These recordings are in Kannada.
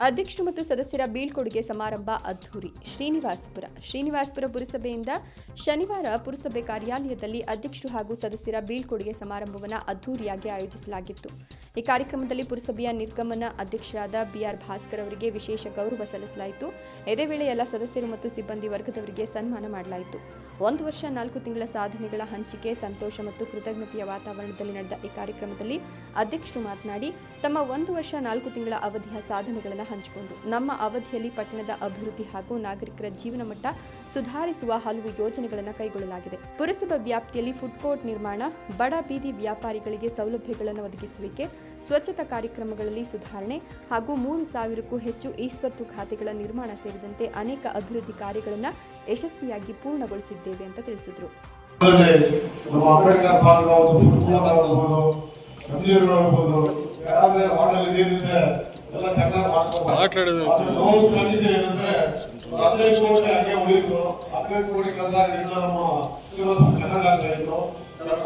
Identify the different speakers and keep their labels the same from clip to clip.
Speaker 1: ಅಧ್ಯಕ್ಷರು ಮತ್ತು ಸದಸ್ಯರ ಬೀಳ್ಕೊಡುಗೆ ಸಮಾರಂಭ ಅದ್ಧೂರಿ. ಶ್ರೀನಿವಾಸಪುರ. ಶ್ರೀನಿವಾಸಪುರ ಪುರಸಭೆಯಿಂದ ಶನಿವಾರ ಪುರಸಭೆ ಕಾರ್ಯಾಲಯದಲ್ಲಿ ಅಧ್ಯಕ್ಷರು ಹಾಗೂ ಸದಸ್ಯರ ಬೀಳ್ಕೊಡುಗೆ ಸಮಾರಂಭವನ್ನು ಅದ್ದೂರಿಯಾಗಿ ಆಯೋಜಿಸಲಾಗಿತ್ತು. ಈ ಕಾರ್ಯಕ್ರಮದಲ್ಲಿ ಪುರಸಭೆಯ ನಿರ್ಗಮನ ಅಧ್ಯಕ್ಷರಾದ ಬಿಆರ್ ಭಾಸ್ಕರ್ ಅವರಿಗೆ ವಿಶೇಷ ಗೌರವ ಸಲ್ಲಿಸಲಾಯಿತು. ಇದೇ ವೇಳೆ ಎಲ್ಲ ಸದಸ್ಯರು ಮತ್ತು ಸಿಬ್ಬಂದಿ ವರ್ಗದವರಿಗೆ ಸನ್ಮಾನ ಮಾಡಲಾಯಿತು. ಒಂದು ವರ್ಷ, ನಾಲ್ಕು ತಿಂಗಳ ಸಾಧನೆಗಳ ಹಂಚಿಕೆ, ಸಂತೋಷ ಮತ್ತು ಕೃತಜ್ಞತೆಯ ವಾತಾವರಣದಲ್ಲಿ ನಡೆದ ಈ ಕಾರ್ಯಕ್ರಮದಲ್ಲಿ ಅಧ್ಯಕ್ಷರು ಮಾತನಾಡಿ, ತಮ್ಮ ಒಂದು ವರ್ಷ, ನಾಲ್ಕು ತಿಂಗಳ ಅವಧಿಯ ಸಾಧನೆಗಳನ್ನು ಹಂಚಿಕೊಂಡು, ನಮ್ಮ ಅವಧಿಯಲ್ಲಿ ಪಟ್ಟಣದ ಅಭಿವೃದ್ಧಿ ಹಾಗೂ ನಾಗರಿಕರ ಜೀವನ ಮಟ್ಟ ಸುಧಾರಿಸುವ ಹಲವು ಯೋಜನೆಗಳನ್ನು ಕೈಗೊಳ್ಳಲಾಗಿದೆ. ಪುರಸಭಾ ವ್ಯಾಪ್ತಿಯಲ್ಲಿ ಫುಡ್ ಕೋರ್ಟ್ ನಿರ್ಮಾಣ, ಬಡ ಬೀದಿ ವ್ಯಾಪಾರಿಗಳಿಗೆ ಸೌಲಭ್ಯಗಳನ್ನು ಒದಗಿಸುವಿಕೆ, ಸ್ವಚ್ಛತಾ ಕಾರ್ಯಕ್ರಮಗಳಲ್ಲಿ ಸುಧಾರಣೆ ಹಾಗೂ ಮೂರು ಸಾವಿರಕ್ಕೂ ಹೆಚ್ಚು ಈಸ್ವತ್ತು ಖಾತೆಗಳ ನಿರ್ಮಾಣ ಸೇರಿದಂತೆ ಅನೇಕ ಅಭಿವೃದ್ಧಿ ಕಾರ್ಯಗಳನ್ನು ಯಶಸ್ವಿಯಾಗಿ ಪೂರ್ಣಗೊಳಿಸಿದ್ದೇವೆ ಅಂತ ತಿಳಿಸಿದರು.
Speaker 2: ಅಂಬೇಡ್ಕರ್ ಪಾರ್ಕ್ ಎಲ್ಲ ಚೆನ್ನಾಗಿ ಮಾಡ್ಕೊಂಡು ನೋವು ಏನಂದ್ರೆ ಹದಿನೈದು ಕೋಟಿ ಹಂಗೆ ಉಳಿತು. ಹದಿನೈದು ಕೋಟಿ ಕೆಲಸ ಆಗಿದ್ದು ನಮ್ಮ ಶ್ರೀನಿವಾಸ ಚೆನ್ನಾಗಿ ಆಗ್ತಾ ಇತ್ತು.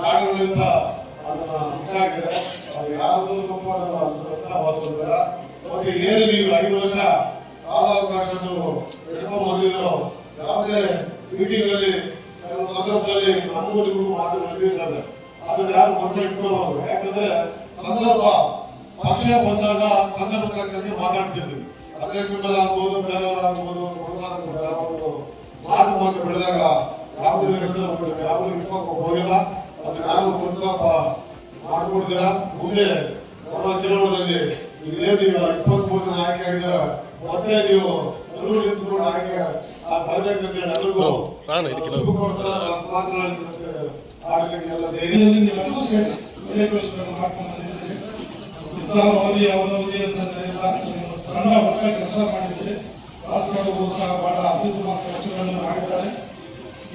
Speaker 2: ಕಾರಣಗಳಿಂದ ಅದನ್ನ ಮಿಸ್ ಆಗಿದೆ. ಅದು ಯಾವುದು ತುಂಬ ವಾಸವಿಲ್ಲ ಮತ್ತೆ ಏನು ನೀವು ಐದು ವರ್ಷ ಕಾಲಾವಕಾಶ ನೀವು ಹಿಡ್ಕೊಂಡು ಬಂದಿದ್ರು. ಯಾವುದೇ ಮೀಟಿಂಗ್ ಅಲ್ಲಿ ಸಂದರ್ಭದಲ್ಲಿ ಅನುಭವಗಳು ಮಾತು ನಡೆದಿರ್ತದೆ ಅದನ್ನ ಯಾರು ಮನಸ್ಸಲ್ಲಿ ಇಟ್ಕೋಬಹುದು ಯಾಕಂದ್ರೆ ಸಂದರ್ಭ, ಪಕ್ಷ ಬಂದಾಗ ಸಂದರ್ಭ ತಕ್ಕಂತೆ ಮಾತಾಡ್ತಿರ್ತೀವಿ ಅಧ್ಯಕ್ಷರು ಆಗ್ಬೋದು, ಬೇರೆಯವರು ಆಗ್ಬೋದು ಒಂದು ಮಾತು ಮಾತು ಬೆಳೆದಾಗ ಯಾವುದೇ ಯಾವ್ದು ಇಟ್ಕೋಕ್ ಹೋಗಿಲ್ಲ. ಅದನ್ನ ಯಾರು ಪ್ರಸ್ತಾಪ ಮಾಡ್ಕೊಡ್ತೀರ? ಮುಂದೆ ಬರುವ ಚುನಾವಣೆಯಲ್ಲಿ ನೀವು ಇಪ್ಪತ್ಮೂರು ಜನ ಆಯ್ಕೆ ಆಗಿದ್ದೀರ? ಮತ್ತೆ ನೀವು ಆಯ್ಕೆ ಆ, ಬರ್ಬೇಕಂತ ಹೇಳಿ ಎಲ್ರಿಗೂ ಮಾತನಾಡಲಿಕ್ಕೆ
Speaker 3: ಸೇರಿ ವಿಜಯಕೋಶಗಳನ್ನು ಮಾಡ್ಕೊಂಡು ಬಂದಿದ್ದೀರಿ ಯುದ್ಧ ಅವಧಿ ಅವನವಧಿ ಅಂತಂದ್ರೆಲ್ಲ ತಂಡ ಒಟ್ಟಾಗಿ ಕೆಲಸ ಮಾಡಿದ್ದೀರಿ ಭಾಸ್ಕರ್ ಅವರು ಸಹ ಬಹಳ ಅತ್ಯುತ್ತಮ ಕೆಲಸಗಳನ್ನು ಮಾಡಿದ್ದಾರೆ.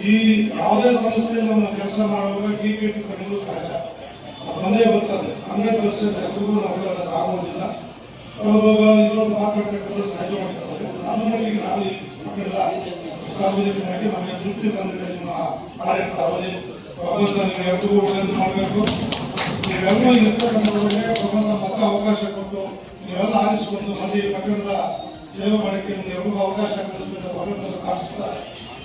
Speaker 3: ಈ ಯಾವುದೇ ಸಂಸ್ಥೆಯಲ್ಲಿ ನಮ್ಮ ಕೆಲಸ ಮಾಡುವಾಗ ಡಿಕೆಟಿ ಕಡಿಮೆ ಸಹಜ. ಅದು ಬಂದೇ ಬರ್ತದೆ. ಹಂಡ್ರೆಡ್ ಪರ್ಸೆಂಟ್ ಎಲ್ರಿಗೂ ನಾವು ಆಗೋದಿಲ್ಲ. ಅವಾಗ ಇರೋದು ಮಾತಾಡ್ತಕ್ಕಂಥ ಸಹಜವಾಗಿರ್ತದೆ ನಾನು ಮಟ್ಟಿಗೆ ನಾವು ಮಕ್ಕಳೆಲ್ಲ ಸಾರ್ವಜನಿಕವಾಗಿ ನಮಗೆ ತೃಪ್ತಿ ತಂದಿದೆ ನಿಮ್ಮ ಆಡಳಿತ ಅವಧಿ ಭಗವಂತನಿಗೆ ನೀವು ಎಲ್ರಿಗೂ ಒಳ್ಳೆಯದು ಮಾಡಬೇಕು ನೀವೆಲ್ಲರೂ ಇರ್ತಕ್ಕಂಥವ್ರಿಗೆ ಭಗವಂತ ಮಕ್ಕ ಅವಕಾಶ ಕೊಟ್ಟು ನೀವೆಲ್ಲ ಆರಿಸಿಕೊಂಡು ಮಂದಿ ಪಟ್ಟಣದ ಸೇವೆ ಮಾಡಕ್ಕೆ ನಿಮ್ಗೆಲ್ರಿಗೂ ಅವಕಾಶ ಕಲಿಸ್ಬೇಕು ಭಗವಂತ ಕಾಣಿಸ್ತಾ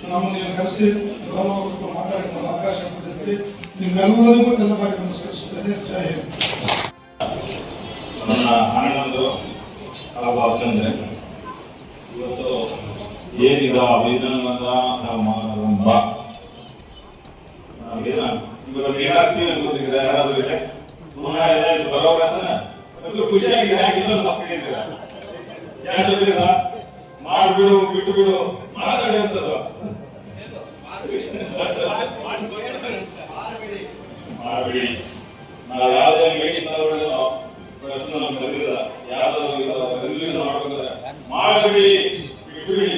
Speaker 3: ನಮ್ಮ ನೀವು ಕರೆಸಿ ಗೌರವ ಮಾತಾಡಕ್ಕೆ ಅವಕಾಶ ಕೊಟ್ಟಿದ್ವಿ ನಿಮ್ಮೆಲ್ಲರಿಗೂ ತಲೆಬಾರಿ ನಮಸ್ಕರಿಸುತ್ತೇನೆ ಜಯ ಹಿಂದ್
Speaker 4: ನನ್ನ ಅಣ್ಣಂದು ಹಾಗೂ ಇವತ್ತು ಏನಿದ ಅಭಿನಂದ ಸಮಾರಂಭ? ಹೇಳಾಗ್ತೀವಿ ಅನ್ಕೊಂಡಿದ್ರೆ ಯಾರಾದ್ರೂ ಇದೆ? ಪುನಃ ಏನಾದ್ರು ಬರೋರಂದ್ರೆ ಖುಷಿಯಾಗಿ ಯಾಕಿಲ್ಲ ತಪ್ಪಿದ್ದೀರ ಯಾಕಿದ್ದೀರ ಮಾಡ್ಬಿಡು ಬಿಟ್ಟು ಬಿಡು ಮಾತಾಡಿ ಅಂತದ್ದು. ಮಾಡ್ಬಿಡಿ ನಾವು ಯಾವುದೇ ಮೀಟಿಂಗ್ ತಗೊಂಡು ಪ್ರಶ್ನೆ ನಮ್ಗೆ ಸರಿಯಿಲ್ಲ ಯಾವ್ದಾದ್ರು ರೆಸಲ್ಯೂಷನ್ ಮಾಡ್ಬೇಕಾದ್ರೆ. ಮಾಡ್ಬಿಡಿ ಬಿಟ್ಟು ಬಿಡಿ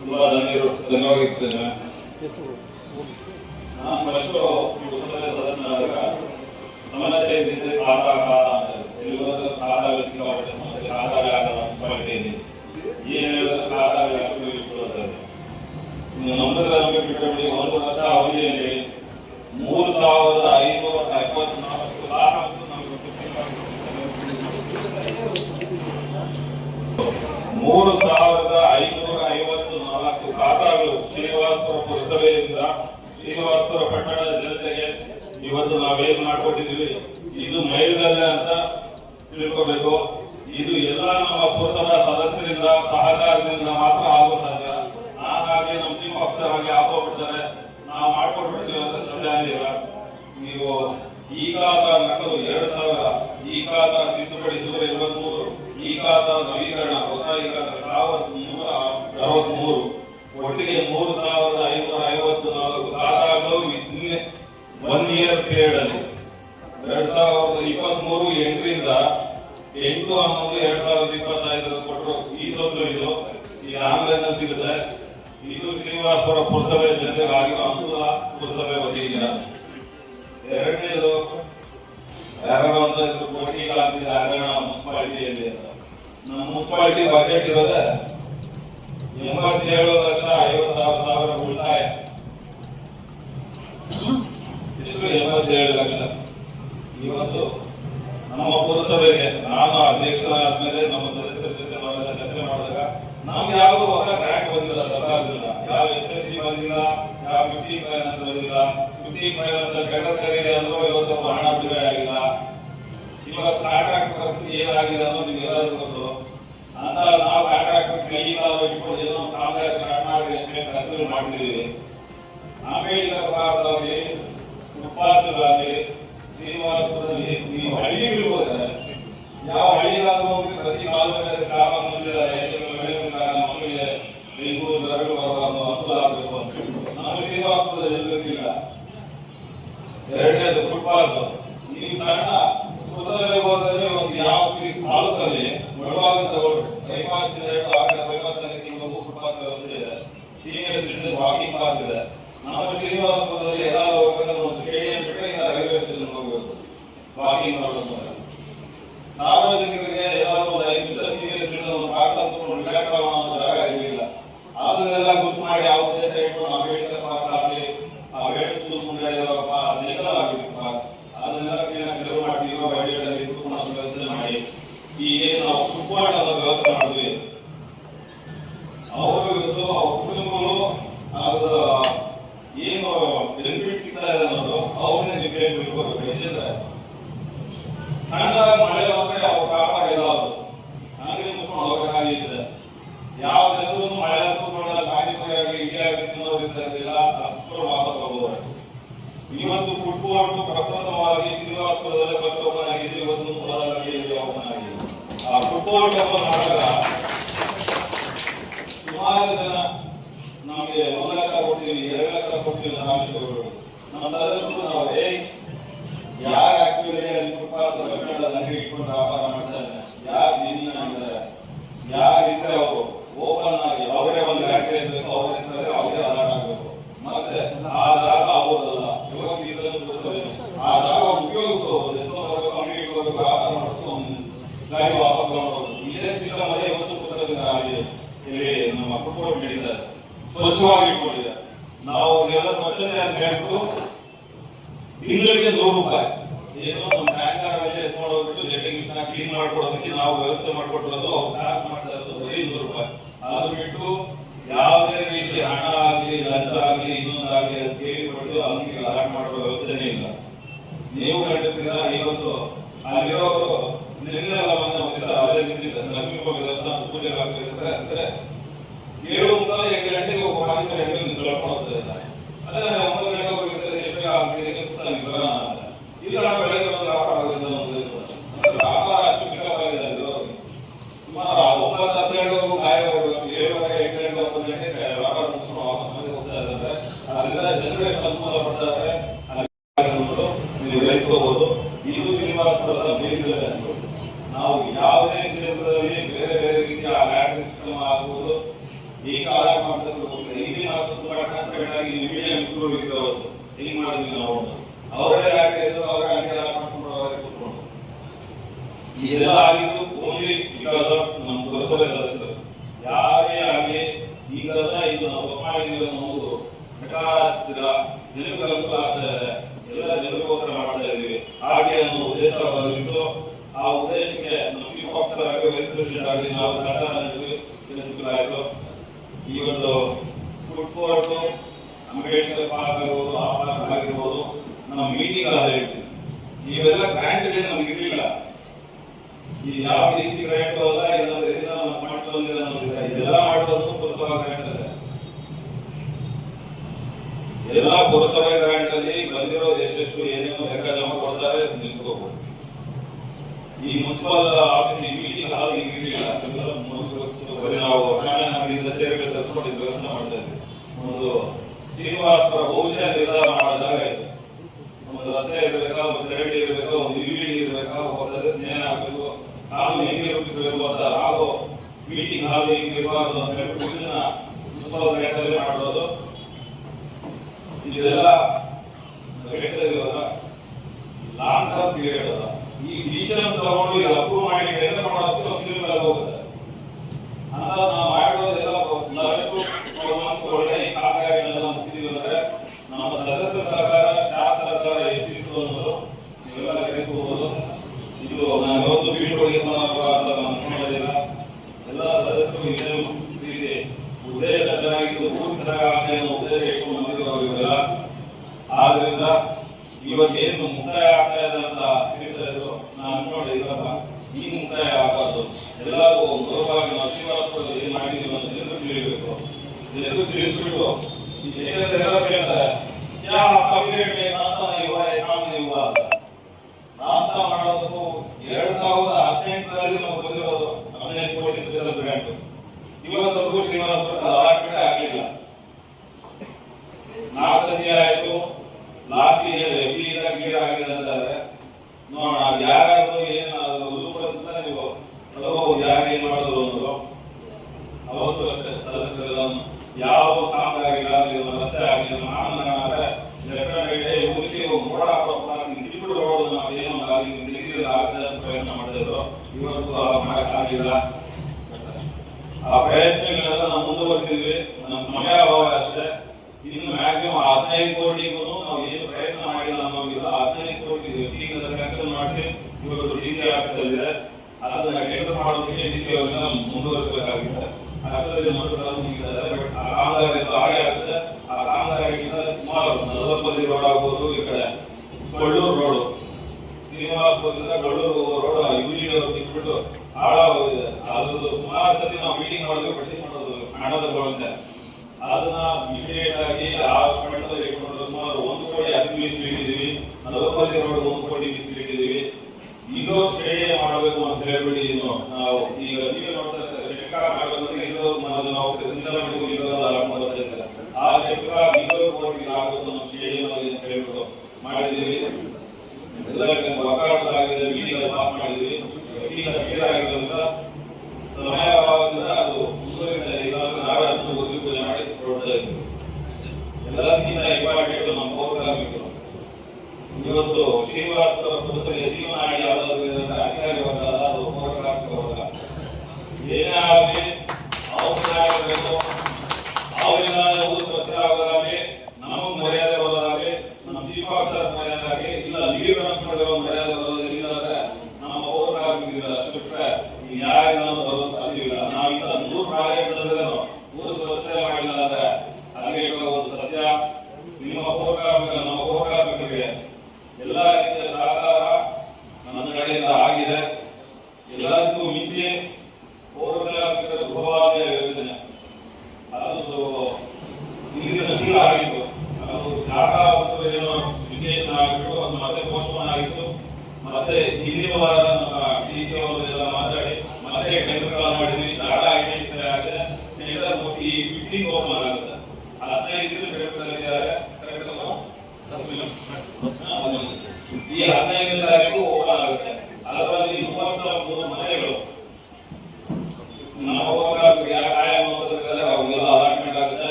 Speaker 4: ತುಂಬಾ ಧನ್ಯವಾಗಿರ್ತೇನೆ. ನಾನು ಫಸ್ಟ್ ಸಭೆ ಸದಸ್ಯನಾದಾಗ ಸಮಸ್ಯೆ ಇದ್ದಿದ್ದೆ ಖಾತಾ ಖಾತಾ ಅಂತ ಸಿಕ್ಕಾಪಟ್ಟೆ ಸಮಸ್ಯೆ ಖಾತಾಗಳು ಆಗಲ್ಲ ಇದೆ. ಏನ್ ಹೇಳಿದ್ರೆ ಇದೆ. ನೀವು ನಂಬಿದ್ರೆ ನಮಗೆ ಬಿಟ್ಟುಬಿಡಿ ಒಂದು ವರ್ಷ ಅವಧಿಯಲ್ಲಿ ಮೂರು ಸಾವಿರದ ಐನೂರ ಎಪ್ಪತ್ನಾಲ್ಕು ಲಾಭಗಳು ನಮಗೆ ಮೂರು ಸಾವಿರದ ಐನೂರ ಐವತ್ತು ನಾಲ್ಕು ಖಾತಾಗಳು ಶ್ರೀನಿವಾಸಪುರ ಪುರಸಭೆಯಿಂದ ಶ್ರೀನಿವಾಸಪುರ ಪಟ್ಟಣದ ಜನತೆಗೆ ಇವತ್ತು ನಾವೇನು ಮಾಡ್ಕೊಟ್ಟಿದೀವಿ ಇದು ಮೈಲ್ಗಲ್ಲೆ ಅಂತ ತಿಳ್ಕೋಬೇಕು. ಇದು ಎಲ್ಲ ನಮ್ಮ ಪುರಸಭಾ ಸದಸ್ಯರಿಂದ, ಸಹಕಾರದಿಂದ ಮಾತ್ರ ಆಗೋ ಸಾಧ್ಯ ನಾನಾಗಿ ನಮ್ಮ ಚೀಫ್ ಆಫೀಸರ್ ಆಗಿ ಆಗೋಗ್ಬಿಡ್ತಾರೆ ನಾವು ಮಾಡ್ಕೊಟ್ಬಿಡ್ತೀವಿ ಅಂತ ಸಂದೇಹ ಇಲ್ಲ ನೀವು ಈಗಾದ ನಕಲು ಎರಡು ಸಾವಿರ ಈಗಾದ ತಿದ್ದುಪಡಿ ನೂರ ಖಾತಾ ನವೀಕರಣ, ಹೊಸ ಖಾತಾ ಸಾವಿರದ ನೂರ ಅರವತ್ಮೂರು. ಒಟ್ಟಿಗೆ ಮೂರು ಸಾವಿರದ ಐನೂರ ಐವತ್ತು ನಾಲ್ಕು ಖಾತಾಗಳು ಒನ್ ಇಯರ್ ಪೀರಿಯಡ್ ಅಲ್ಲಿ. ಎರಡ್ ಸಾವಿರದ ಇಪ್ಪತ್ತ್ ಮೂರು ಎಂಟರಿಂದ ಎಂಟು ಹನ್ನೊಂದು ಎರಡ್ ಸಾವಿರದ ಇಪ್ಪತ್ತೈದರ ಕೊಟ್ಟರು ಈ ಸೊತ್ತು ಇದು. ಇದು ಆನ್ಲೈನ್ ಸಿಗುತ್ತೆ? ಇದು ಶ್ರೀನಿವಾಸಪುರ ಪುರಸಭೆ ಜೊತೆಗಾಗಿ ಆಗಿರೋ ಅನುಕೂಲ ಪುರಸಭೆ ವತಿಯಿಂದ. ಎರಡನೇದು ಯಾರು ಅಂತ ಇದ್ರು ಕೋಟಿಗಳಾಗ್ತಿದೆ ಹಗರಣ ಮುನ್ಸಿಪಾಲಿಟಿಯಲ್ಲಿ ಅಂತ. ನಮ್ಮ ಮುನ್ಸಿಪಾಲಿಟಿ ಬಜೆಟ್ ಇರೋದ ಎಂಬತ್ತೇಳು ಲಕ್ಷ ಐವತ್ತಾರು ಸಾವಿರ ಉಳಿತಾಯ. ಎಷ್ಟು ಎಂಬತ್ತೇಳು ಲಕ್ಷ. ಇವತ್ತು ನಮ್ಮ ಪುರಸಭೆಗೆ ನಾನು ಅಧ್ಯಕ್ಷರಾದ್ಮೇಲೆ ನಮ್ಮ ಸದಸ್ಯರ ಜೊತೆ ನಾವೆಲ್ಲ ಚರ್ಚೆ ಮಾಡಿದಾಗ ನಮ್ಗೆ ಯಾವ್ದು ಹೊಸ ಗ್ರಾಂಟ್ ಬಂದಿಲ್ಲ ಸರ್ಕಾರದಿಂದ ಯಾವ ಎಸ್ ಎಫ್ ಸಿ ಬಂದಿಲ್ಲ, ಯಾವ ಫಿಫ್ಟೀನ್ ಫೈನಾನ್ಸ್ ಬಂದಿಲ್ಲ. ಫಿಫ್ಟೀನ್ ಫೈನಾನ್ಸ್ ಟೆಂಡರ್ ಕರೀರಿ ಅಂದ್ರೂ ಇವತ್ತು ಹಣ ಬಿಡುಗಡೆ ಆಗಿಲ್ಲ. ಇವತ್ತು ಕಾಂಟ್ರಾಕ್ಟ್ ಪರಿಸ್ಥಿತಿ ಏನಾಗಿದೆ ಅನ್ನೋದು ನಿಮ್ಗೆ ಎಲ್ಲರಿಗೂ ಗೊತ್ತು. ನಾವು ಕಾಂಟ್ರಾಕ್ಟ್ ಕೈ ಕಾಲು ಇಟ್ಕೊಂಡು ಏನೋ ಮಾಡಿ ಅಂತ ಹೇಳಿ ಕನ್ಸಿಡರ್ ಮಾಡಿಸಿದೀವಿ ಅಂಬೇಡ್ಕರ್ ಪಾರ್ಕ್ನಲ್ಲಿ ಫುಟ್ಪಾತ್ಗಳಲ್ಲಿ ಶ್ರೀನಿವಾಸಪುರದಲ್ಲಿ ನೀವು ಹಳ್ಳಿಗಳಿಗೆ ಹೋದರೆ ಯಾವ ಹಳ್ಳಿಗಾದ್ರೂ ಪ್ರತಿ ಕಾಲುವೆ ಮೇಲೆ ಸ್ಲಾಬ್ ಅನ್ನು ಮುಂದಿದ್ದಾರೆ ನಮಗೆ ಬೆಂಗಳೂರು ಬೆರಳು ಬರಬಾರ್ದು ಅನುಕೂಲ ಆಗಬೇಕು ಅಂತ ಹೇಳ್ಬಿಟ್ಟು. ನಾವು ಶ್ರೀನಿವಾಸಪುರದಲ್ಲಿ ಎದುರಿಗಿಲ್ಲ ಎರಡನೇದು ಫುಟ್ಪಾತ್ ನೀವು ಸಣ್ಣ ಪುರಸಭೆ ಹೋದ್ರೆ ಒಂದು ಯಾವ ಶ್ರೀ ತಾಲೂಕಲ್ಲಿ ಒಳಭಾಗ ತಗೊಳ್ರಿ ಬೈಪಾಸ್ ಇಂದ ಹಿಡಿದು ಆ ಕಡೆ ಬೈಪಾಸ್ ತನಕ ಫುಟ್ಪಾತ್ ವ್ಯವಸ್ಥೆ ಇದೆ ಸೀನಿಯರ್ ಸಿಟಿಜನ್ ವಾಕಿಂಗ್ ಪಾತ್ ಇದೆ ನಾವು ಶ್ರೀನಿವಾಸಪುರದಲ್ಲಿ ಎಲ್ಲಾದ್ರೂ ಹೋಗ್ಬೇಕಾದ್ರೆ ಒಂದು ಸ್ಟೇಡಿಯಂ ಬಿಟ್ಟರೆ ಇಲ್ಲ ರೈಲ್ವೆ ಸ್ಟೇಷನ್ ಹೋಗ್ಬೇಕು ವಾಕಿಂಗ್ ಮಾಡಬೇಕು ಸಾರ್ವಜನಿಕರಿಗೆ ಎಲ್ಲಾದ್ರೂ ಒಂದು ಐದು ನಿಮಿಷ ಸೀನಿಯರ್ ಸಿಟಿಜನ್ ಒಂದು ತಗೊಂಡು ರಿಲ್ಯಾಕ್ಸ್ ಆಗೋ ಅನ್ನೋ ಜಾಗ ಇರಲಿಲ್ಲ ಅದನ್ನೆಲ್ಲ ಗುರ್ತು ಮಾಡಿ ಯಾವ ಉದ್ದೇಶ ಇಟ್ಕೊಂಡು ಅಂಬೇಡ್ಕರ್ ಪಾರ್ಕ್ ಆಗಲಿ ಆ ವೇಡ್ ಸ್ಕೂಲ್ ಮುಂದೆ ಜಂಗಲ್ ಆಗ್ಬಿಟ್ಟು ಪಾರ್ಕ್ ಅದನ್ನೆಲ್ಲ ಕ್ಲೀನ್ ಆಗಿ ತೆರವು ಮಾಡಿ ಇರೋ ಬಡ್ಡಿಗಳಲ್ಲಿ ಕೂತ್ಕೊಂಡು ಅದನ್ನ ವ್ಯವಸ್ಥೆ ಮಾಡಿ ಈಗ ಏನು ನಾವು ಫುಟ್ಬಾಲ್ ಅನ್ನೋದು ವ್ಯವಸ್ಥೆ ಮಾಡಿದ್ವಿ ಅವರು ಇವತ್ತು ಅವ್ರ ಕುಟುಂಬಗಳು ಅದ್ರ ಏನು ಬೆನಿಫಿಟ್ ಸಿಗ್ತಾ ಇದೆ ಅನ್ನೋದು ಅವ್ರನ್ನೇ ನೀವು ಕೇಳಿ ತಿಳ್ಕೊಬೇಕು ಯಾಕೆಂದ್ರೆ ಸಣ್ಣ ಮಳೆ ಬಂದ್ರೆ ಅವ್ರ ವ್ಯಾಪಾರ ಎಲ್ಲ ಅದು ಅಂಗಡಿ ಮುಚ್ಕೊಂಡು ಹೋಗಬೇಕಾಗಿದೆ ಯಾವ ಜನರು ಮಳೆ ಕೂತ್ಕೊಂಡ ಗಾಂಧಿಪುರಿ ಆಗಲಿ ಇಡ್ಲಿ ಆಗಲಿ ತಿನ್ನೋರು ಇರ್ತಾರಿಲ್ಲ ವಾಪಸ್ ಹೋಗೋದು ಇವತ್ತು ಫುಡ್ ಕೋರ್ಟ್ ಪ್ರಪ್ರಥಮವಾಗಿ ಶ್ರೀನಿವಾಸಪುರದಲ್ಲಿ ಫಸ್ಟ್ ಓಪನ್ ಆಗಿದೆ, ಇವತ್ತು ಮುಳದಲ್ಲಿ ಓಪನ್ ಆಗಿದೆ. ಆ ಫುಡ್ ಕೋರ್ಟ್ ಓಪನ್ ಸುಮಾರು ಜನ ನಮಗೆ ಒಂದು ಲಕ್ಷ ಕೊಡ್ತೀವಿ ಎರಡು ಲಕ್ಷ ಕೊಡ್ತೀವಿ ಆಮಿಷಗಳು ನಮ್ಮ ಸದಸ್ಯರು ನಾವು ಏ ಯಾರು ಆಕ್ಚುಲಿ ಅಲ್ಲಿ ಫುಟ್ಪಾತ್ ಬಸ್ ಇಟ್ಕೊಂಡು ವ್ಯಾಪಾರ ಮಾಡ್ತಾರೆ ಯಾರು ಜೀವನ ಮಾಡಿದ್ದಾರೆ ಯಾರಿದ್ರೆ ಅವರು ಓಪನ್ ಆಗಿ ಅವರೇ ಒಂದು ಫ್ಯಾಕ್ಟರಿ ಇರಬೇಕು ಅವ್ರ ಹೆಸರಲ್ಲಿ ಅವರೇ ಅಲಾಟ್ ಆಗಬೇಕು ಮತ್ತೆ ಆ ಜಾಗ ಅವ್ರದಲ್ಲ ಇವತ್ತು ಇದರಲ್ಲಿ ಪುರಸಭೆ ಆ ಜಾಗ ಉಪಯೋಗಿಸ್ಕೋಬಹುದು ಎಷ್ಟೋ ಬರ್ಬೇಕು ಅಂಗಡಿ ಇಟ್ಕೋಬೇಕು ವ್ಯಾಪಾರ ಮಾಡಬೇಕು ಒಂದು ಗಾಡಿ ವಾಪಸ್ ತಗೊಂಡು ಇದೇ ಸಿಸ್ಟಮ್ ಅದೇ ಇವತ್ತು ಪುಸ್ತಕದಿಂದ ಇಲ್ಲಿ ನಮ್ಮ ಪ್ರಪೋಸ್ ಮಾಡಿದ್ದಾರೆ ಸ್ವಚ್ಛವಾಗಿ ಇಟ್ಕೊಂಡಿದ್ದಾರೆ ನಾವು ಎಲ್ಲ ಸ್ವಚ್ಛತೆ ಅಂತ ಹೇಳ್ಬಿಟ್ಟು ತಿಂಗಳಿಗೆ ನೂರು ರೂಪಾಯಿ. ಏನೋ ನಮ್ಮ ಟ್ಯಾಂಕರ್ ಅಲ್ಲಿ ಎತ್ಕೊಂಡು ಹೋಗ್ಬಿಟ್ಟು ಜೆಟ್ಟಿಂಗ್ ಮಿಷನ್ ಕ್ಲೀನ್ ಮಾಡ್ಕೊಡೋದಕ್ಕೆ ನಾವು ವ್ಯವಸ್ಥೆ ಮಾಡ್ಕೊಟ್ಟಿರೋದು ಅವ್ರು ಚಾರ್ಜ್ ಮಾಡ್ತಾ ಇರೋದು ಬರೀ ನೂರು ರೂಪಾಯಿ. ಅದು ಬಿಟ್ಟು ಯಾವುದೇ ರೀತಿ ಹಣ ಆಗಲಿ, ಲಂಚ ಆಗಲಿ ಇನ್ನೊಂದಾಗಲಿ ಅದು ಕೇಳಿ ಕೊಟ್ಟು ಅದಕ್ಕೆ ಅಲಾಟ್ ಮಾಡೋ ವ್ಯವಸ್ಥೆನೇ ಇಲ್ಲ. ನೀವು ಕಂಡಿರ್ತೀರಾ ಇವತ್ತು ಅಲ್ಲಿರೋರು ಮೊನ್ನೆ ಒಂದು ದಿವಸ ಅಲ್ಲೇ ನಿಂತಿದ್ದ ನರಸಿಂಹ ದೇವಸ್ಥಾನ ಪೂಜೆ ಆಗ್ತಿದ್ರೆ ಅಂದ್ರೆ ಏಳು ಮುಕ್ಕಾಲು ಎಂಟು ಗಂಟೆಗೆ ಒಬ್ಬ ಮಾದಿಕ ಹೆಣ್ಣು ನಿಂತ್ಕೊಂಡು ಹೋಗ್ತಾ ಇದ್ದಾರೆ ಅದೇ ಒಂಬತ್ತು ಗಂಟೆ ಹೋಗಿದ್ರೆ ಎಷ್ಟು ಆಗ್ತಿದೆ ಅಂತ. ಇಲ್ಲ ನಾವು ಬೆಳಗ್ಗೆ ಬಂದು ವ್ಯಾಪಾರ ಆಗಿದೆ ಒಂದು ದಿವಸ. ವ್ಯಾಪಾರ ಅಷ್ಟು ಪಿಕಪ್ ಆಗಿದೆ ಅಲ್ಲಿರೋರಿಗೆ ಸುಮಾರು ಆ ಒಂಬತ್ತು ಹತ್ತು ಗಂಟೆವರೆಗೂ ಕಾಯ ಹೋಗ್ಬೇಕು ಏಳುವರೆ ಎಂಟು ಗಂಟೆ ಒಂಬತ್ತು ಗಂಟೆ ವ್ಯಾಪಾರ ಮುಗಿಸ್ಕೊಂಡು ವಾಪಸ್ ಮನೆಗೆ ಹೋಗ್ತಾ ಇದ್ದಾರೆ ಅದರಿಂದ ಜನರು ಎಷ್ಟು ಅನುಕೂಲ ಪಡ್ತಾ ಇದ್ದಾರೆ ಅನ್ನೋದು ನೀವು ಗ್ರಹಿಸ್ಕೋಬಹುದು ಇದು ಶ್ರೀನಿವಾಸಪುರದ ಬೇಡಿಕೆ ನಾವು ಯಾವುದೇ ಕ್ಷೇತ್ರದಲ್ಲಿ ಬೇರೆ ಬೇರೆ ರೀತಿಯ ಲ್ಯಾಟ್ರಿ ಸಿಸ್ಟಮ್ ಆಗ್ಬೋದು ಈಗ ಅಲಾಟ್ ಮಾಡ್ಕೊಂಡು ಹೋಗ್ತಾರೆ ಇಲ್ಲಿ ನಾವು ತುಂಬಾ ಹಿಂಗ್ ಮಾಡಿದ್ವಿ ನಾವು? ಅವರೇ ಲ್ಯಾಟ್ರಿ ಇದ್ರು ಅವರೇ ಹಂಗೆ ಮಾಡ್ಕೊಂಡು ಅವರೇ ಕೂತ್ಕೊಂಡು ಇದೆಲ್ಲ ಆಗಿದ್ದು ಓನ್ಲಿ ಸದಸ್ಯರು. ಯಾರೇ ಈಗ ಇದು ನಾವು ಮಾಡಿದೀವಿ ಅನ್ನೋ ಒಂದು ಸಕಾರಾತ್ಮಕ ಜನರಿಗೆ ಅನುಕೂಲ ಆಗ್ತಾ ಎಲ್ಲ ಜನರಿಗೋಸ್ಕರ ಮಾಡ್ತಾ ಹಾಗೆ ಬಂದಿತ್ತು. ಆ ಉದ್ದೇಶಕ್ಕೆ ನಮಗೆ ಆಫೀಸರ್ ಆಗಲಿ ಆಗಲಿ ನಾವು ಸಹಕಾರ ತಿಳಿಸಲಾಯಿತು ಈ ಒಂದು ಫುಡ್ ಕೋರ್ಟ್ ಅಂಬೇಡ್ಕರ್ ಪಾರ್ಕ್ ಆಗಿರ್ಬೋದು ಆ ಪಾರ್ಕ್ ಆಗಿರ್ಬೋದು ನಮ್ಮ ಮೀಟಿಂಗ್ ಆದ ಹೇಳ್ತೀನಿ. ಇವೆಲ್ಲ ಗ್ರಾಂಟ್ಗೆ ನಮ್ಗೆ ಇರಲಿಲ್ಲ. ಈ ಯಾವ ಡಿ ಸಿ ಗ್ರಾಂಟ್ ಅಲ್ಲ ಇದನ್ನ ಮಾಡಿಸೋದಿಲ್ಲ ಅನ್ನೋದಿಲ್ಲ ಇದೆಲ್ಲ ಮಾಡೋದು ಪುರಸಭಾ ಗ್ರ್ಯಾಂಟ್ ಇದೆ ಎಲ್ಲ ಪುರಸಭೆ ಗ್ರ್ಯಾಂಟ್ ಅಲ್ಲಿ ಬಂದಿರೋ ಎಷ್ಟೆಷ್ಟು ಏನೇನು ಲೆಕ್ಕ ಜಮಾ ಕೊಡ್ತಾರೆ ನಿಲ್ಸ್ಕೋಬಹುದು ಈ ಮುನ್ಸಿಪಲ್ ಆಫೀಸ್ ಈ ಮೀಟಿಂಗ್ ಹಾಲ್ ಹಿಂಗಿರಲಿಲ್ಲ ಬರೀ ನಾವು ಶಾಲೆ ಚೇರ್ಗಳು ತರಿಸ್ಕೊಂಡಿದ್ದು ವ್ಯವಸ್ಥೆ ಮಾಡ್ತಾ ಇದ್ವಿ. ಒಂದು ಶ್ರೀನಿವಾಸಪುರ ಬಹುಶಃ ನಿರ್ಧಾರ ಮಾಡೋ ಜಾಗ ಇದು ಒಂದು ರಸ್ತೆ ಇರಬೇಕಾ ಒಂದು ಚರಂಡಿ ಇರಬೇಕು ಏನಾದ್ರು ಈಗ ಇರಬಾರ್ದು ಅಂತ ಹೇಳ್ಬಿಟ್ಟು ಇದನ್ನ ಸ್ವಲ್ಪ ರೇಟಲ್ಲಿ ಮಾಡೋದು ಇದೆಲ್ಲ ಹೇಳ್ತಾ ಇದೀವಲ್ಲ ಲಾಂಗ್ ಟರ್ಮ್ ಪೀರಿಯಡ್ ಅಲ್ಲ ಈ ಡಿಸಿಷನ್ಸ್ ತಗೊಂಡು ಇದು ಅಪ್ರೂವ್ ಮಾಡಿ ಟೆಂಡರ್ ಮಾಡೋದಕ್ಕೆ ಒಂದು ತಿಂಗಳ ಹೋಗುತ್ತೆ ಅಂತ ನಾವು ಮಾಡಿರೋದೆಲ್ಲ ನಾವೆಲ್ಲರೂ ಮಂತ್ಸ್ ಒಳ್ಳೆ ಈ ಕಾಮಗಾರಿಗಳನ್ನೆಲ್ಲ ಮುಗಿಸಿದೀವಿ ಅಂದ್ರೆ ನಮ್ಮ ಸದಸ್ಯರ ಸಹಕಾರ ಸ್ಟಾಫ್ ಸಹಕಾರ ಎಷ್ಟಿತ್ತು ಅನ್ನೋದು ನೀವೆಲ್ಲ ಇದು ನಾನು ಸಮಾರಂಭ ಅಂತ ನಾನು ಎಲ್ಲ ಸದಸ್ಯರು ಇದೇ ಉದ್ದೇಶ ಚೆನ್ನಾಗಿದ್ದು ಊರಿನ ಅನ್ನೋ ಉದ್ದೇಶ ಇಟ್ಕೊಂಡು ಬಂದಿರೋರು ಆದ್ರಿಂದ ಇವತ್ತೇನು ಮುಕ್ತಾಯ ಆಗ್ತಾ ಇದೆ ಅಂತ ಇದ್ರು. ನಾನು ಅನ್ಕೊಂಡೆ, ಇಲ್ಲಪ್ಪ ಈಗ ಮುಕ್ತಾಯ ಆಗಬಾರ್ದು. ಎಲ್ಲರೂ ಗೌರವವಾಗಿ ನಾವು ಮಾಡಿದೀವಿ ಅಂತ ಎಲ್ಲರೂ ತಿಳಿಬೇಕು. ಎಲ್ಲರೂ ತಿಳಿಸ್ಬಿಟ್ಟು ಇದು ಎಲ್ಲ ಕೇಳ್ತಾರೆ, ಯಾ ಕವಿತೆ ಸಾವಿರದ ಹದಿನೆಂಟರಲ್ಲಿ ನಮ್ಗೆ ಬಂದಿರೋದು ಹದಿನೈದು ಕೋಟಿ ಸ್ಪೆಷಲ್ ಗ್ರಾಂಟ್ ಇವತ್ತವರೆಗೂ ಶ್ರೀನಿವಾಸಪುರ ಅಲಾಟ್ಮೆಂಟ್ ಆಗಲಿಲ್ಲ ನಾಲ್ಕು ಸತಿ ಆಯ್ತು ಲಾಸ್ಟ್ ಎಫ್ ಇಂದ ಕ್ಲಿಯರ್ ಆಗಿದೆ ಅಂತಾರೆ ನೋಡೋಣ ಅದು ಯಾರಾದ್ರು ಏನಾದ್ರು ಉದುಪಡಿಸಿದ್ರೆ ನೀವು ತಗೋಬಹುದು ಯಾರು ಏನ್ ಮಾಡಿದ್ರು ಅಂದ್ರು ಅವತ್ತು ಅಷ್ಟೇ ಸದಸ್ಯರೆಲ್ಲ ಯಾವ ಕಾಮಗಾರಿಗಳಾಗಲಿ ಒಂದು ರಸ್ತೆ ಆಗಲಿ ಮಾನದಂಡ ಡೆಫಿನೆಟ್ಲಿ ಊರಿಗೆ ಒಂದು ರೋಡ್ ಹಾಕೋ ಕಿಡಿಬಿಡು ರೋಡ್ ನಾವು ಏನೋ ಆಗಲಿ ನಿಗದಿ ಆಗದ ಪ್ರಯತ್ನ ಮಾಡಿದ್ರು ಇವತ್ತು ಮಾಡಕ್ಕಾಗಿಲ್ಲ ಆ ಪ್ರಯತ್ನಗಳೆಲ್ಲ ನಾವು ಮುಂದುವರಿಸಿದ್ವಿ. ನಮ್ಮ ಸಮಯ ಅಭಾವ ಅಷ್ಟೇ. ಇನ್ನು ಮ್ಯಾಕ್ಸಿಮಮ್ ಹದಿನೈದು ಕೋಟಿಗೂ ನಾವು ಏನು ಪ್ರಯತ್ನ ಮಾಡಿಲ್ಲ ಅನ್ನೋಂಗಿಲ್ಲ. ಹದಿನೈದು ಕೋಟಿ ಈಗ ಸ್ಯಾಂಕ್ಷನ್ ಮಾಡಿಸಿ ಇವತ್ತು ಡಿ ಸಿ ಆಫೀಸ್ ಅಲ್ಲಿದೆ. ಅದನ್ನ ಟೆಂಡರ್ ಮಾಡೋದಕ್ಕೆ ಡಿ ಸಿ ಅವರನ್ನ ಮುಂದುವರಿಸಬೇಕಾಗಿದೆ ಅಷ್ಟರಲ್ಲಿ ಮಕ್ಕಳು ಮುಗಿದ್ದಾರೆ ಬಟ್ ಆ ಕಾಮಗಾರಿ ಅಂತೂ ಹಾಗೆ ಆಗ್ತದೆ. ಆ ಕಾಮಗಾರಿಗಿಂತ ಸುಮಾರು ನಲವತ್ತಲ್ಲಿ ರೋಡ್ ಆಗ್ಬೋದು ಈ ಕಡೆ. ಕೊಳ್ಳೂರು ರೋಡ್ ಶ್ರೀನಿವಾಸಪುರದಿಂದ ಕೊಳ್ಳೂರು ರೋಡ್ ಯುಜಿ ಅವ್ರು ನಿಂತ್ಬಿಟ್ಟು ಹಾಳಾಗೋಗಿದೆ. ಅದ್ರದ್ದು ಸುಮಾರು ಸತಿ ನಾವು ಮೀಟಿಂಗ್ ಮಾಡಿದ್ರೆ ಪಟ್ಟಿ ಮಾಡೋದು ಹಣದ ಹಣದಗೊಳಂತೆ ಅದನ್ನ ಇಮಿಡಿಯೇಟ್ ಆಗಿ ಆ ಮಟ್ಟದಲ್ಲಿ ಇಟ್ಕೊಂಡು ಸುಮಾರು ಒಂದು ಕೋಟಿ ಅದಕ್ಕೆ ಮೀಸಲಿಟ್ಟಿದ್ದೀವಿ ನಲವತ್ತೈದು ರೋಡ್ ಒಂದು ಕೋಟಿ ಮೀಸಲಿಟ್ಟಿದ್ದೀವಿ ಇನ್ನೂ ಶ್ರೇಯ ಮಾಡಬೇಕು ಅಂತ ಹೇಳ್ಬಿಟ್ಟು ಇನ್ನು ನಾವು ಈಗ ನೀವು ಶೆಕ್ಕ ಮಾಡಬೇಕಂದ್ರೆ ಮಾಡೋದು ನಾವು ಇಂಡೋರ್ ಹಾಕೊಂಡು ಬರ್ತಾ ಆ ಚಕ್ರ ಇಂಡೋರ್ ಕೋಟಿ ಆಗಬೇಕು ನಮ್ಮ ಅಲ್ಲಿ ಅಂತ ಹೇಳ್ಬಿಟ್ಟು ಮಾಡಿದ್ದೀವಿ. ಎಲ್ಲ ವರ್ಕೌಟ್ಸ್ ಆಗಿದೆ ಮೀಟಿಂಗ್ ಪಾಸ್ ಮಾಡಿದ್ದೀವಿ. ಮೀಟಿಂಗ್ ಕ್ಲಿಯರ್ ಆಗಿರೋದ್ರಿಂದ ಅಭಾವದಿಂದ ಅದು ನಾವೇ ಅದನ್ನು ಪೂಜೆ ಇಂಪಾರ್ಟೆಂಟ್ ನಮ್ಮ ಇವತ್ತು ಶ್ರೀನಿವಾಸ ಪುರಸಭೆಯ ಜೀವನ ಆಡಿ ಯಾವುದಾದ್ರು ಇದೆ ಅಂದ್ರೆ ಅಧಿಕಾರಿ ವರ್ಗ ಅಲ್ಲ ಅದು ಪೌರ ಕಾರ್ಮಿಕ ವರ್ಗ ಏನೇ ಆಗಲಿ ಅವ್ರು ಆಗಬೇಕು ಅವರಿಂದ ಊರು ಸ್ವಚ್ಛ ಆಗೋದಾಗ್ಲಿ ನಮಗ್ ಮರ್ಯಾದೆ ಬರೋದಾಗ್ಲಿ ನಮ್ಮ ಚೀಫ್ ಆಫೀಸರ್ ಮರ್ಯಾದೆ ಆಗ್ಲಿ ಇಲ್ಲ ಲೀವ್ ಮಾಡಿರೋ ಮರ್ಯಾದೆ ಬರೋದು ಇಲ್ಲ ಅಂದ್ರೆ ನಮ್ಮ ಪೌರ ಕಾರ್ಮಿಕರಿಂದ ಅಷ್ಟು ಬಿಟ್ರೆ ಯಾರಿಂದ ಬರೋದು ಸಾಧ್ಯವಿಲ್ಲ ನಾವಿಂದ ನೂರು ಪ್ರಾಜೆಕ್ಟ್ ಅಂದ್ರೆ ಊರು ಸ್ವಚ್ಛತೆ ಮಾಡಿಲ್ಲ ಅಂದ್ರೆ ಅಲ್ಲಿಗೆ ಒಂದು ಸತ್ಯ ನಿಮ್ಮ ಪೌರ ಕಾರ್ಮಿಕ ನಮ್ಮ ಪೌರ ಕಾರ್ಮಿಕರಿಗೆ ಎಲ್ಲ ರೀತಿಯ ಸಹಕಾರ ಆಗಿದೆ. ಎಲ್ಲದಕ್ಕೂ ಮಿಂಚಿ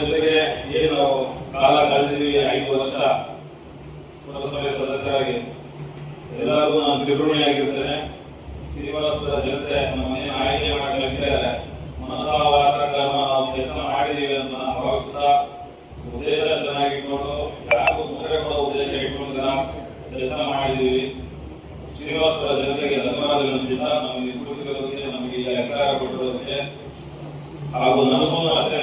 Speaker 4: ಜೊತೆಗೆ ಏನು ನಾವು ಕಾಲ ಕಳೆದಿದ್ದೀವಿ ಐದು ವರ್ಷ ಪುರಸಭೆ ಸದಸ್ಯರಾಗಿ. ಎಲ್ಲರಿಗೂ ನಾನು ಚಿರುಣಿಯಾಗಿರ್ತೇನೆ ಶ್ರೀನಿವಾಸಪುರ ಜೊತೆ ನಮ್ಮನೆ ಆಯ್ಕೆ ಮಾಡಿದ್ದಾರೆ ಕಳಿಸಿದ್ದಾರೆ ಕರ್ಮ ನಾವು ಕೆಲಸ ಮಾಡಿದ್ದೀವಿ ಅಂತ ನಾನು ಭಾವಿಸುತ್ತಾ ಉದ್ದೇಶ ಚೆನ್ನಾಗಿಟ್ಕೊಂಡು, ಯಾರಿಗೂ ತೊಂದರೆ ಕೊಡೋ ಉದ್ದೇಶ ಇಟ್ಕೊಂಡು ಕೆಲಸ ಮಾಡಿದ್ದೀವಿ. ಶ್ರೀನಿವಾಸಪುರ ಜನತೆಗೆ ಧನ್ಯವಾದಗಳು. ನಮ್ಮ ಈಗ ಅಧಿಕಾರ ಕೊಟ್ಟಿರೋದಕ್ಕೆ ಹಾಗೂ ನನಗೂ ಅಷ್ಟೇ